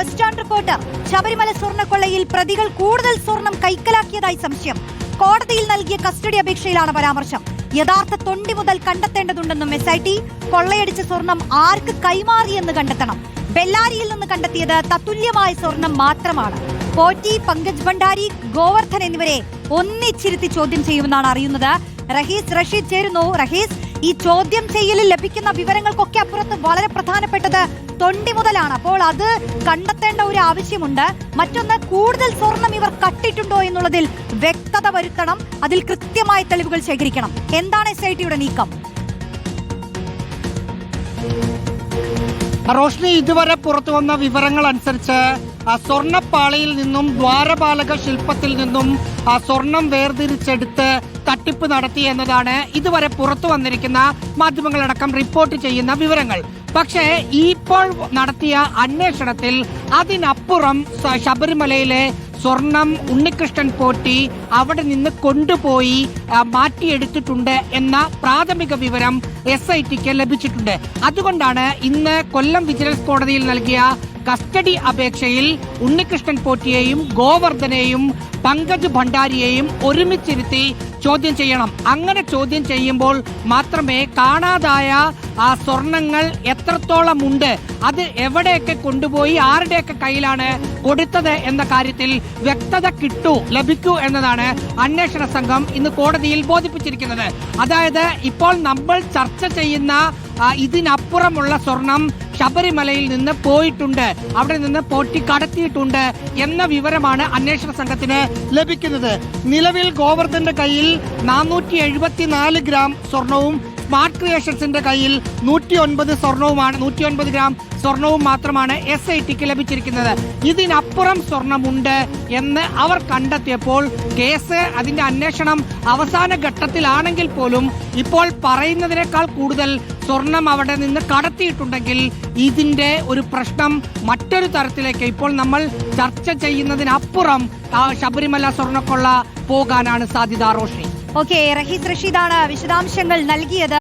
Western reporter Sabarimala സ്വർണക്കൊള്ളയിൽ പ്രതികൾ കൂടുതൽ സ്വർണം കൈക്കലാക്കിയതായി സംശയം. കോടതിയിൽ നൽകിയ കസ്റ്റഡി അപേക്ഷയിലാണ് പരാമർശം. യഥാർത്ഥ തൊണ്ടി മുതൽ കണ്ടെത്തേണ്ടതുണ്ടെന്നും എസ് ഐ ടി കൊള്ളയടിച്ച സ്വർണം ആർക്ക് കൈമാറിയെന്ന് കണ്ടെത്തണം. ബെല്ലാരിയിൽ നിന്ന് കണ്ടെത്തിയത് തത്തുല്യമായ സ്വർണം മാത്രമാണ്. പോറ്റി പങ്കജ് ഭണ്ഡാരി ഗോവർദ്ധൻ എന്നിവരെ ഒന്നിച്ചിരുത്തി ചോദ്യം ചെയ്യുമെന്നാണ് അറിയുന്നത്. റഹീസ് റഷീദ് ചേരുന്നു. റഹീസ് ഈ ചോദ്യം ചെയ്യലിൽ ലഭിക്കുന്ന വിവരങ്ങൾക്കൊക്കെ അപ്പുറത്ത് വളരെ പ്രധാനപ്പെട്ടത് തൊണ്ടി മുതലാണ്. അപ്പോൾ അത് കണ്ടെത്തേണ്ട ഒരു ആവശ്യമുണ്ട്. മറ്റൊന്ന് കൂടുതൽ സ്വർണം ഇവർ കട്ടിട്ടുണ്ടോ എന്നുള്ളതിൽ വ്യക്തത വരുത്തണം. അതിൽ കൃത്യമായ തെളിവുകൾ ശേഖരിക്കണം. എന്താണ് എസ് ഐ ടിയുടെ നീക്കം? റോഷ്നി ഇതുവരെ പുറത്തു വന്ന വിവരങ്ങൾ അനുസരിച്ച് ആ സ്വർണപ്പാളിയിൽ നിന്നും ദ്വാരപാലക ശില്പത്തിൽ നിന്നും ആ സ്വർണം വേർതിരിച്ചെടുത്ത് തട്ടിപ്പ് നടത്തി എന്നതാണ് ഇതുവരെ പുറത്തു വന്നിരിക്കുന്ന മാധ്യമങ്ങളടക്കം റിപ്പോർട്ട് ചെയ്യുന്ന വിവരങ്ങൾ. പക്ഷേ ഇപ്പോൾ നടത്തിയ അന്വേഷണത്തിൽ അതിനപ്പുറം ശബരിമലയിലെ സ്വർണം ഉണ്ണികൃഷ്ണൻ പോറ്റി അവിടെ നിന്ന് കൊണ്ടുപോയി മാറ്റിയെടുത്തിട്ടുണ്ട് എന്ന പ്രാഥമിക വിവരം എസ് ഐ ടിക്ക് ലഭിച്ചിട്ടുണ്ട്. അതുകൊണ്ടാണ് ഇന്ന് കൊല്ലം വിജിലൻസ് കോടതിയിൽ നൽകിയ കസ്റ്റഡി അപേക്ഷയിൽ ഉണ്ണികൃഷ്ണൻ പോറ്റിയെയും ഗോവർദ്ധനെയും പങ്കജ് ഭണ്ഡാരിയെയും ഒരുമിച്ചിരുത്തി ചോദ്യം ചെയ്യണം. അങ്ങനെ ചോദ്യം ചെയ്യുമ്പോൾ മാത്രമേ കാണാതായ ആ സ്വർണങ്ങൾ എത്രത്തോളം ഉണ്ട് അത് എവിടെയൊക്കെ കൊണ്ടുപോയി? ആരുടെയൊക്കെ കയ്യിലാണ് കൊടുത്തത് എന്ന കാര്യത്തിൽ വ്യക്തത കിട്ടൂ ലഭിക്കൂ എന്നതാണ് അന്വേഷണ സംഘം ഇന്ന് കോടതിയിൽ ബോധിപ്പിച്ചിരിക്കുന്നത്. അതായത് ഇപ്പോൾ നമ്മൾ ചർച്ച ചെയ്യുന്ന ഇതിനപ്പുറമുള്ള സ്വർണം ശബരിമലയിൽ നിന്ന് പോയിട്ടുണ്ട്. അവിടെ നിന്ന് പോറ്റി കടത്തിയിട്ടുണ്ട് എന്ന വിവരമാണ് അന്വേഷണ സംഘത്തിന് ലഭിക്കുന്നത്. നിലവിൽ ഗോവർദ്ധന്റെ കയ്യിൽ നാനൂറ്റി ഗ്രാം സ്വർണവും സ്മാർട്ട് ക്രിയേഷൻസിന്റെ കയ്യിൽ നൂറ്റി ഒൻപത് സ്വർണവുമാണ് നൂറ്റി ഒൻപത് ഗ്രാം സ്വർണവും മാത്രമാണ് എസ് ഐ ടിക്ക് ലഭിച്ചിരിക്കുന്നത്. ഇതിനപ്പുറം സ്വർണമുണ്ട് എന്ന് അവർ കണ്ടെത്തിയപ്പോൾ കേസ് അതിന്റെ അന്വേഷണം അവസാന ഘട്ടത്തിലാണെങ്കിൽ പോലും ഇപ്പോൾ പറയുന്നതിനേക്കാൾ കൂടുതൽ സ്വർണം അവിടെ നിന്ന് കടത്തിയിട്ടുണ്ടെങ്കിൽ ഇതിന്റെ ഒരു പ്രശ്നം മറ്റൊരു തരത്തിലേക്ക് ഇപ്പോൾ നമ്മൾ ചർച്ച ചെയ്യുന്നതിനപ്പുറം ശബരിമല സ്വർണക്കൊള്ള പോകാനാണ് സാധ്യത റോഷി. ഓക്കെ റഹീസ് റഷീദാണ് വിശദാംശങ്ങൾ നൽകിയത്.